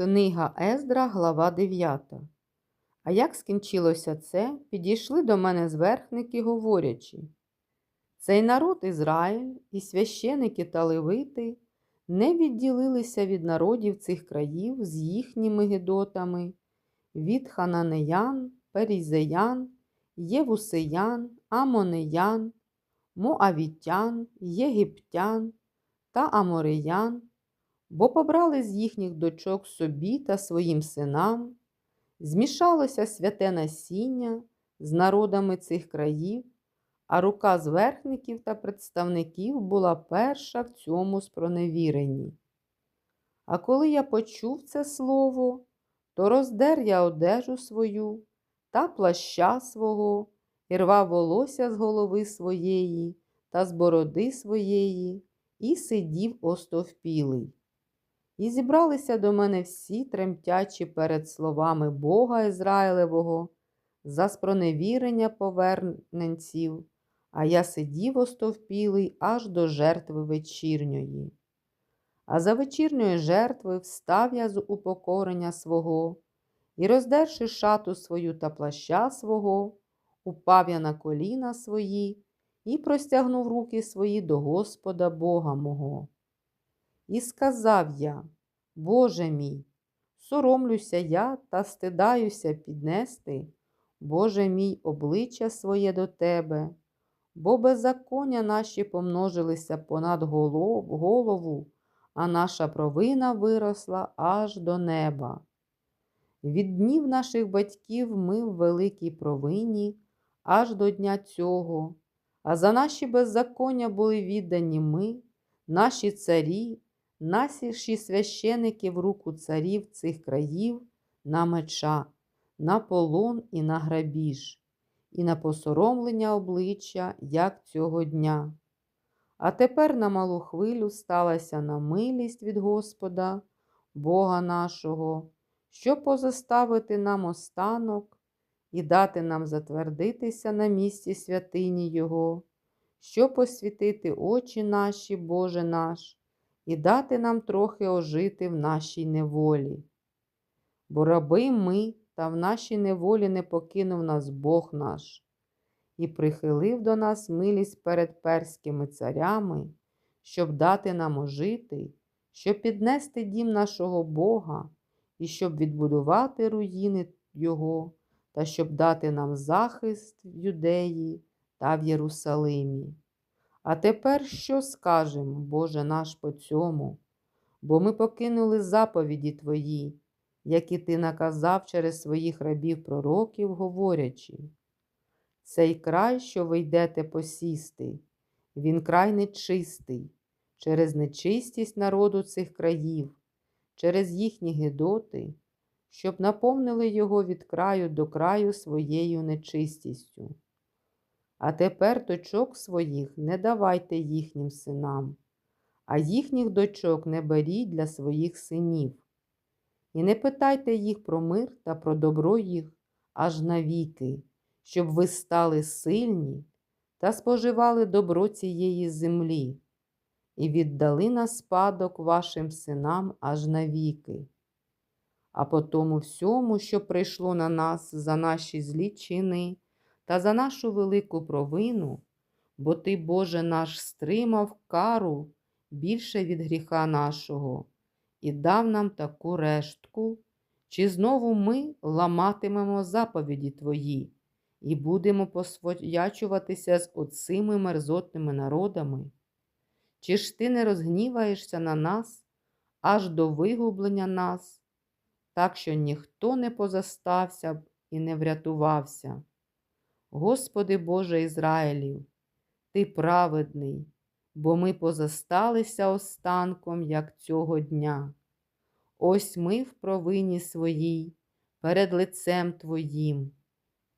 Книга Ездра, глава 9. А як скінчилося це, підійшли до мене зверхники, говорячи: Цей народ Ізраїль і священики та левити не відділилися від народів цих країв з їхніми гидотами, від хананеян, перізеян, євусеян, амонеян, моавітян, єгиптян та амореян бо побрали з їхніх дочок собі та своїм синам, змішалося святе насіння з народами цих країв, а рука зверхників та представників була перша в цьому спроневіренні. А коли я почув це слово, то роздер я одежу свою та плаща свого, і рвав волосся з голови своєї та з бороди своєї, і сидів остовпілий. І зібралися до мене всі тремтячі перед словами Бога Ізраїлевого за спроневірення поверненців, а я сидів остовпілий аж до жертви вечірньої. А за вечірньої жертви встав я з упокорення свого, і, роздерши шату свою та плаща свого, упав я на коліна свої і простягнув руки свої до Господа Бога мого. І сказав я, Боже мій, соромлюся я та стидаюся піднести, Боже мій, обличчя своє до Тебе, бо беззаконня наші помножилися понад голову, а наша провина виросла аж до неба. Від днів наших батьків ми в великій провині аж до дня цього, а за наші беззаконня були віддані ми, наші царі насівші священики в руку царів цих країв на меча, на полон і на грабіж, і на посоромлення обличчя, як цього дня. А тепер на малу хвилю сталася на милість від Господа, Бога нашого, щоб позаставити нам останок і дати нам затвердитися на місці святині Його, щоб посвітити очі наші, Боже наш, і дати нам трохи ожити в нашій неволі. Бо раби ми та в нашій неволі не покинув нас Бог наш, і прихилив до нас милість перед перськими царями, щоб дати нам ожити, щоб піднести дім нашого Бога, і щоб відбудувати руїни Його, та щоб дати нам захист в Юдеї та в Єрусалимі. А тепер що скажемо, Боже наш, по цьому? Бо ми покинули заповіді Твої, які Ти наказав через своїх рабів пророків, говорячи. Цей край, що ви йдете посісти, він край нечистий, через нечистість народу цих країв, через їхні гидоти, щоб наповнили його від краю до краю своєю нечистістю. А тепер дочок своїх не давайте їхнім синам, а їхніх дочок не беріть для своїх синів. І не питайте їх про мир та про добро їх аж навіки, щоб ви стали сильні та споживали добро цієї землі, і віддали на спадок вашим синам аж навіки. А по тому всьому, що прийшло на нас за наші злі чини, та за нашу велику провину, бо Ти, Боже наш, стримав кару більше від гріха нашого і дав нам таку рештку, чи знову ми ламатимемо заповіді Твої і будемо посвоячуватися з оцими мерзотними народами? Чи ж ти не розгніваєшся на нас аж до вигублення нас, так що ніхто не позастався б і не врятувався? Господи Боже Ізраїлів, Ти праведний, бо ми позасталися останком, як цього дня. Ось ми в провині своїй перед лицем Твоїм,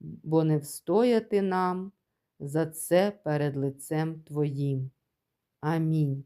бо не встояти нам за це перед лицем Твоїм. Амінь.